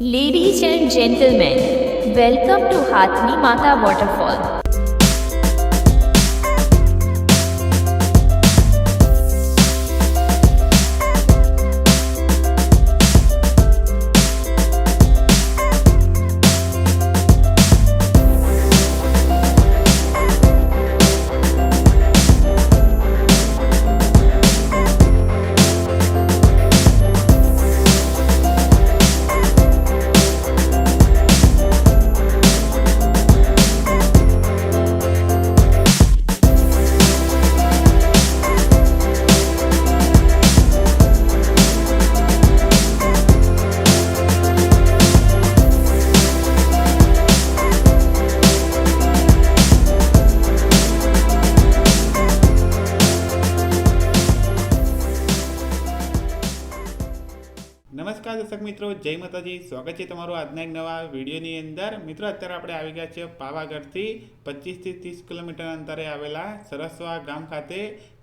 Ladies and gentlemen, welcome to Hathni Mata Waterfall. મિત્રો, જય માતાજી. સ્વાગત છે તમારું આજના એક નવા વિડીયોની અંદર. મિત્રો, અત્યારે આપણે આવી ગયા છીએ પાવાગઢથી પચીસથી ત્રીસ કિલોમીટર અંતરે આવેલા સરસવા ગામ ખાતે,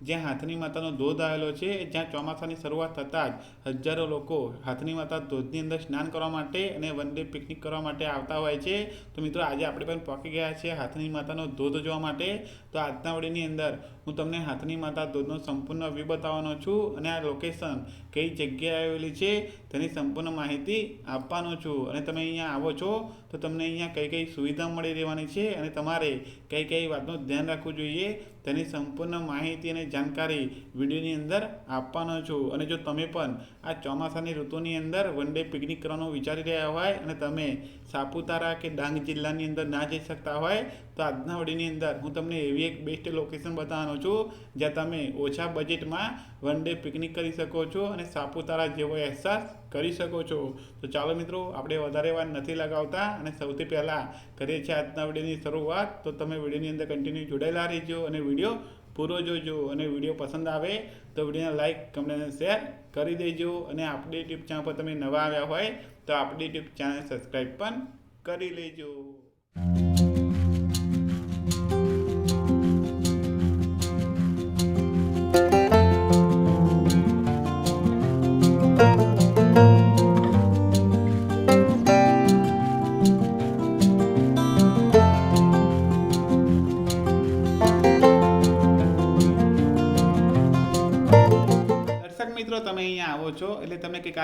જ્યાં હાથની માતાનો ધોધ આવેલો છે. જ્યાં ચોમાસાની શરૂઆત થતાં જ હજારો લોકો હાથની માતા ધોધની અંદર સ્નાન કરવા માટે અને વન ડે પિકનિક કરવા માટે આવતા હોય છે. તો મિત્રો, આજે આપણે પણ પહોંચી ગયા છીએ હાથની માતાનો ધોધ જોવા માટે. તો આજના વડીની અંદર હું તમને હાથની માતા ધોધનો સંપૂર્ણ વ્યૂ બતાવવાનો છું અને આ લોકેશન કઈ જગ્યાએ આવેલી છે તેની સંપૂર્ણ માહિતી આપવાનો છું. અને તમે અહીંયા આવો છો, તો તમને અહીંયા કઈ કઈ સુવિધા મળી રહેવાની છે અને તમારે કઈ કઈ વાતનું ધ્યાન રાખવું જોઈએ તેની સંપૂર્ણ માહિતી અને જાણકારી વિડીયોની અંદર આપવાનો છું. અને જો તમે પણ આ ચોમાસાની ઋતુની અંદર વન ડે પિકનિક કરવાનું વિચારી રહ્યા હોય અને તમે સાપુતારા કે ડાંગ જિલ્લાની અંદર ના જઈ શકતા હોય, તો આજના વડીની અંદર હું તમને એવી એક બેસ્ટ લોકેશન બતાવવાનો છું, જ્યાં તમે ઓછા બજેટમાં વન ડે પિકનિક કરી શકો છો અને સાપુતારા જેવો અહેસાસ કરી શકો છો. તો ચાલો મિત્રો, આપણે વધારે વાર નથી લગાવતા અને સૌથી પહેલાં કરીએ છીએ આજના વિડીયોની શરૂઆત. તો તમે વિડીયોની અંદર કન્ટિન્યુ જોડાયેલા રહેજો અને વીડિયો પૂરો જોજો અને વીડિયો પસંદ આવે તો વિડીયોને લાઇક કમેન્ટ અને શેર કરી દેજો અને આપણી યુટ્યુબ ચેનલ પર તમે નવા આવ્યા હોય તો આપણી યુટ્યુબ ચેનલ સબસ્ક્રાઈબ પણ કરી લેજો.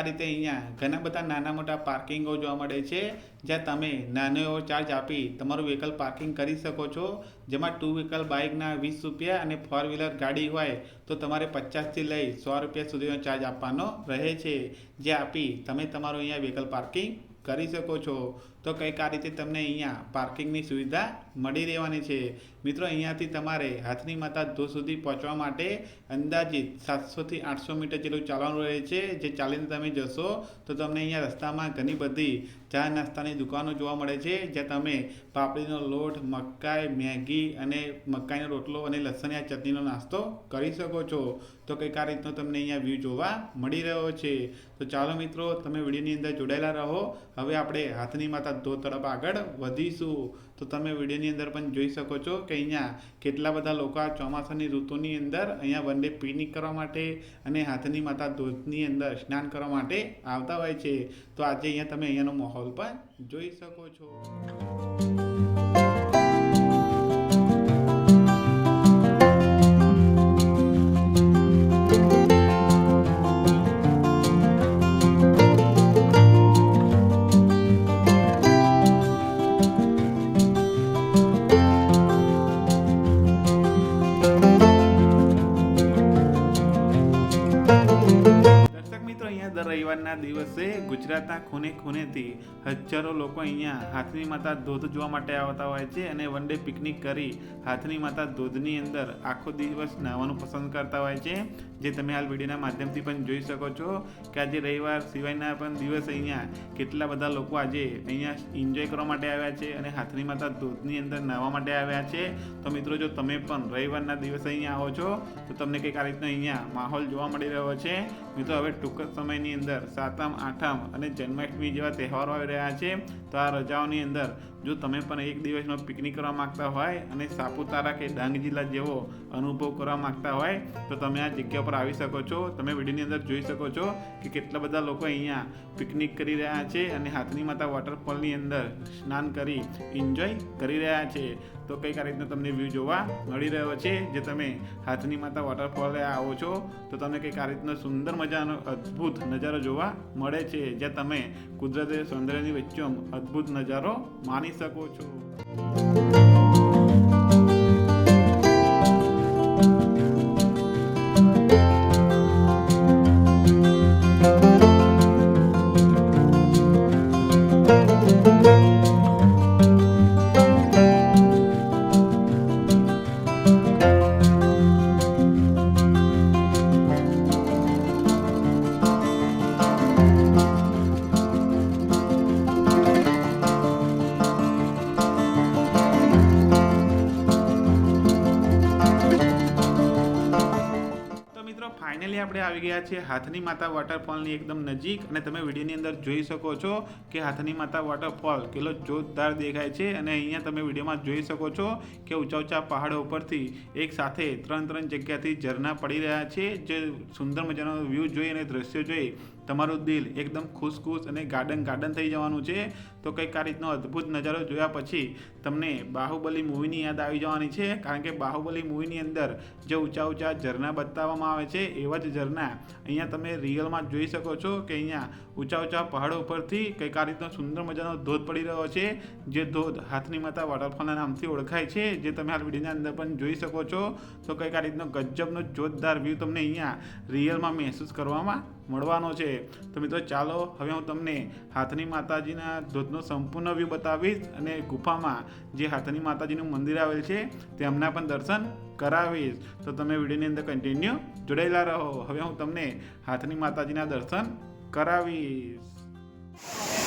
રીતે અહીંયા ઘણા બધા નાના મોટા પાર્કિંગો જોવા મળે છે, જ્યાં તમે નાનો એવો ચાર્જ આપી તમારું વ્હીકલ પાર્કિંગ કરી શકો છો. જેમાં ટુ વ્હીકલ બાઇકના વીસ રૂપિયા અને ફોર વ્હીલર ગાડી હોય તો તમારે પચાસથી લઈ સો રૂપિયા સુધીનો ચાર્જ આપવાનો રહે છે. જે આપી તમે તમારું અહીંયા વ્હીકલ પાર્કિંગ કરી શકો છો. તો કંઈક આ રીતે તમને અહીંયા પાર્કિંગની સુવિધા મળી રહેવાની છે. મિત્રો, અહીંયાથી તમારે હાથની માતા ધો સુધી પહોંચવા માટે અંદાજિત સાતસોથી આઠસો મીટર જેટલું ચાલવાનું રહે છે. જે ચાલીને તમે જશો તો તમને અહીંયા રસ્તામાં ઘણી બધી ચા નાસ્તાની દુકાનો જોવા મળે છે, જ્યાં તમે પાપડીનો લોટ, મકાઈ, મેગી અને મકાઈનો રોટલો અને લસણિયા ચટણીનો નાસ્તો કરી શકો છો. તો કંઈક આ રીતનો તમને અહીંયા વ્યૂ જોવા મળી રહ્યો છે. તો ચાલો મિત્રો, તમે વિડીયોની અંદર જોડાયેલા રહો. હવે આપણે હાથની માતા ધોધ તરફ આગળ વધીશું. તો તમે વિડીયોની અંદર પણ જોઈ શકો છો કે અહીંયા કેટલા બધા લોકો આ ચોમાસાની ઋતુની અંદર અહીંયા વન ડે પિકનિક કરવા માટે અને હાથની માતા ધોધની અંદર સ્નાન કરવા માટે આવતા હોય છે. તો આજે અહીંયા તમે અહીંયાનો માહોલ પણ જોઈ શકો છો. રવિવારના દિવસે ગુજરાતના ખૂને ખૂનેથી હજારો લોકો અહીંયા હાથની માતા ધોધ જોવા માટે આવતા હોય છે અને વન ડે પિકનિક કરી હાથની માતા ધોધની અંદર આખો દિવસ નાહવાનું પસંદ કરતા હોય છે, જે તમે હાલ વિડીયોના માધ્યમથી પણ જોઈ શકો છો કે આજે રવિવાર સિવાયના પણ દિવસ અહીંયા કેટલા બધા લોકો આજે અહીંયા એન્જોય કરવા માટે આવ્યા છે અને હાથની માતા ધોધની અંદર નાહવા માટે આવ્યા છે. તો મિત્રો, જો તમે પણ રવિવારના દિવસે અહીંયા આવો છો, તો તમને કંઈક આ રીતનો અહીંયા માહોલ જોવા મળી રહ્યો છે. મિત્રો, હવે ટૂંક સમયની અંદર સાતમ આઠમ અને જન્માષ્ટમી જેવા તહેવારો આવી રહ્યા છે. તો આ રજાઓની અંદર જો તમે પણ એક દિવસનો પિકનિક કરવા માગતા હોય અને સાપુતારા કે ડાંગ જિલ્લા જેવો અનુભવ કરવા માંગતા હોય, તો તમે આ જગ્યા પર આવી શકો છો. તમે વિડીયોની અંદર જોઈ શકો છો કે કેટલા બધા લોકો અહીંયા પિકનિક કરી રહ્યા છે અને હાથની માતા વોટરફોલની અંદર સ્નાન કરી એન્જોય કરી રહ્યા છે. તો કંઈક આ રીતનો તમને વ્યૂ જોવા મળી રહ્યો છે. જે તમે હાથની માતા વોટરફોલે આવો છો, તો તમને કંઈક આ રીતનો સુંદર મજાનો અદ્ભુત નજારો જોવા મળે છે. જ્યાં તમે કુદરતી સૌંદર્યની વચ્ચે અદ્ભુત નજારો માણી શકો છો ફાઇનલી આપણે આવી ગયા છે હાથની માતા વોટરફોલની એકદમ નજીક અને તમે વિડીયોની અંદર જોઈ શકો છો કે હાથની માતા વોટરફોલ કેટલો જોરદાર દેખાય છે અને અહીંયા તમે વિડીયોમાં જોઈ શકો છો કે ઊંચા ઊંચા પહાડો ઉપરથી એક સાથે ત્રણ ત્રણ જગ્યાથી ઝરણા પડી રહ્યા છે. જે સુંદર મજાનો વ્યૂ જોઈ અને દ્રશ્ય જોઈ તમારું દિલ એકદમ ખુશ ખુશ અને ગાર્ડન ગાર્ડન થઈ જવાનું છે. તો કંઈક આ રીતનો અદ્ભુત નજારો જોયા પછી તમને બાહુબલી મૂવીની યાદ આવી જવાની છે. કારણ કે બાહુબલી મૂવીની અંદર જે ઊંચા ઊંચા ઝરણા બતાવવામાં આવે છે એવા જ ઝરણા. અહીંયા તમે રિયલમાં જોઈ શકો છો કે અહીંયા ઊંચા ઊંચા પહાડો ઉપરથી કંઈક આ રીતનો સુંદર મજાનો ધોધ પડી રહ્યો છે, જે ધોધ હાથની માતા વોટરફોલના નામથી ઓળખાય છે, જે તમે હાલ વિડીયોના અંદર પણ જોઈ શકો છો. તો કંઈક આ રીતનો ગજબનો જોરદાર વ્યૂ તમને અહીંયા રિયલમાં મહેસૂસ કરવામાં મળવાનો છે. તો મિત્રો, ચાલો હવે હું તમને હાથની માતાજીના ધોધનો સંપૂર્ણ વ્યૂ બતાવીશ અને ગુફામાં જે હાથની માતાજીનું મંદિર આવેલ છે, તેમના પણ દર્શન કરાવીશ. તો તમે વિડીયોની અંદર કન્ટિન્યુ જોડાયેલા રહો. હવે હું તમને હાથની માતાજીના દર્શન કરાવીશ.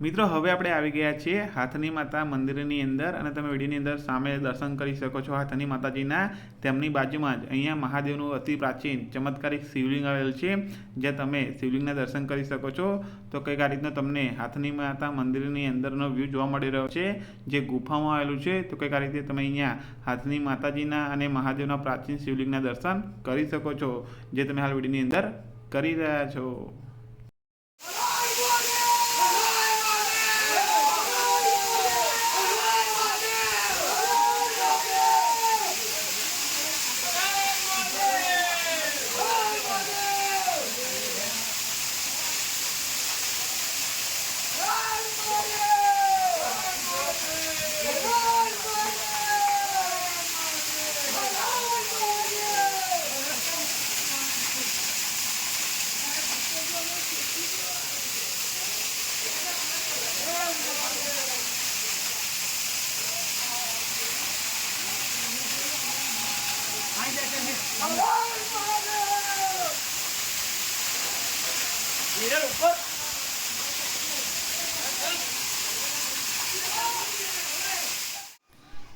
મિત્રો, હવે આપણે આવી ગયા છીએ હાથની માતા મંદિરની અંદર અને તમે વિડીયોની અંદર સામે દર્શન કરી શકો છો હાથની માતાજીના. તેમની બાજુમાં જ અહીંયા મહાદેવનું અતિ પ્રાચીન, ચમત્કારિક શિવલિંગ આવેલ છે, જ્યાં તમે શિવલિંગના દર્શન કરી શકો છો. તો કંઈક આ રીતનો તમને હાથની માતા મંદિરની અંદરનો વ્યૂ જોવા મળી રહ્યો છે, જે ગુફામાં આવેલું છે. તો કંઈક આ રીતે તમે અહીંયા હાથની માતાજીના અને મહાદેવના પ્રાચીન શિવલિંગના દર્શન કરી શકો છો, જે તમે હાલ વિડીયોની અંદર કરી રહ્યા છો.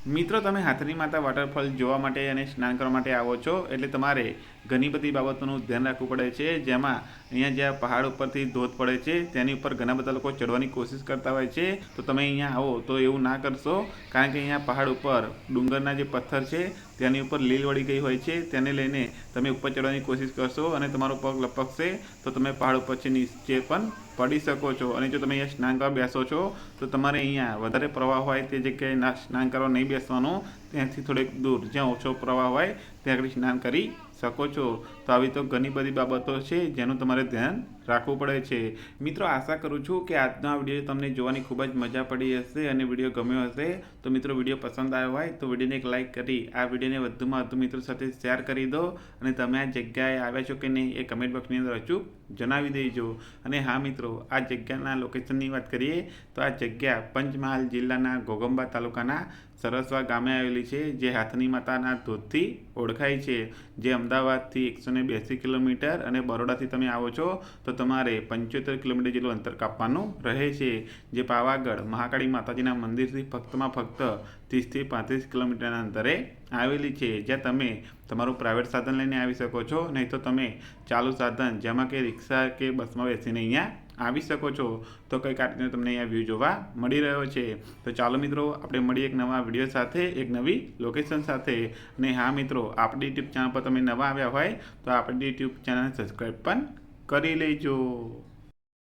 મિત્રો, તમે હાથની માતા વોટરફોલ જોવા માટે અને સ્નાન કરવા માટે આવો છો, એટલે તમારે ઘણી બધી બાબતોનું ધ્યાન રાખવું પડે છે. જેમાં અહીંયા જ્યાં પહાડ ઉપરથી ધોધ પડે છે, તેની ઉપર ઘણા બધા લોકો ચડવાની કોશિશ કરતા હોય છે. તો તમે અહીંયા આવો, તો એવું ના કરશો. કારણ કે અહીંયા પહાડ ઉપર ડુંગરના જે પથ્થર છે, તેની ઉપર લીલ વળી ગઈ હોય છે. તેને લઈને તમે ઉપર ચડવાની કોશિશ કરશો અને તમારો પગ લપકશે. તો તમે પહાડ ઉપરથી નીચે પણ પડી શકો છો. અને જો તમે અહીંયા સ્નાન કરવા બેસો છો, તો તમારે અહીંયા વધારે પ્રવાહ હોય તે જગ્યાએ સ્નાન કરવા નહીં બેસવાનું. ત્યાંથી થોડેક દૂર, જ્યાં ઓછો પ્રવાહ હોય, ત્યાં આગળ સ્નાન કરી શકો છો. તો આવી તો ઘણી બધી બાબતો છે જેનું તમારે ધ્યાન રાખવું પડે છે. મિત્રો, આશા કરું છું કે આજનો આ વીડિયો તમને જોવાની ખૂબ જ મજા પડી હશે અને વીડિયો ગમ્યો હશે. તો મિત્રો, વીડિયો પસંદ આવ્યો હોય તો વિડીયોને એક લાઇક કરી, આ વિડીયોને વધુમાં વધુ મિત્રો સાથે શેર કરી દો અને તમે આ જગ્યાએ આવ્યા છો કે નહીં એ કમેન્ટ બોક્સની અંદર અચૂક જણાવી દેજો. અને હા મિત્રો, આ જગ્યાના લોકેશનની વાત કરીએ તો આ જગ્યા પંચમહાલ જિલ્લાના ઘોગંબા તાલુકાના સરસવા ગામે આવેલી છે, જે હાથની માતાના ધોધથી ઓળખાય છે. જે અમદાવાદથી એકસો ને બ્યાસી કિલોમીટર અને બરોડાથી તમે આવો છો, તો તમારે પંચોતેર કિલોમીટર જેટલું અંતર કાપવાનું રહે છે. જે પાવાગઢ, મહાકાળી માતાજીના મંદિરથી ફક્તમાં ફક્ત ત્રીસથી પાંત્રીસ કિલોમીટરના અંતરે આવેલી છે. જ્યાં તમે તમારું પ્રાઇવેટ સાધન લઈને આવી શકો છો. નહીં તો તમે ચાલુ સાધન, જેમાં કે રિક્ષા કે બસમાં બેસીને અહીંયા આવી શકો છો. તો કંઈક આ રીતે તમને અહીંયા વ્યૂ જોવા મળી રહ્યો છે. તો ચાલો મિત્રો, આપણે મળીએ એક નવા વીડિયો સાથે, એક નવી લોકેશન સાથે. અને હા મિત્રો, આપણી યુટ્યુબ ચેનલ પર તમે નવા આવ્યા હોય, તો આપણી યુટ્યુબ ચેનલ સબસ્ક્રાઈબ પણ કરી લેજો.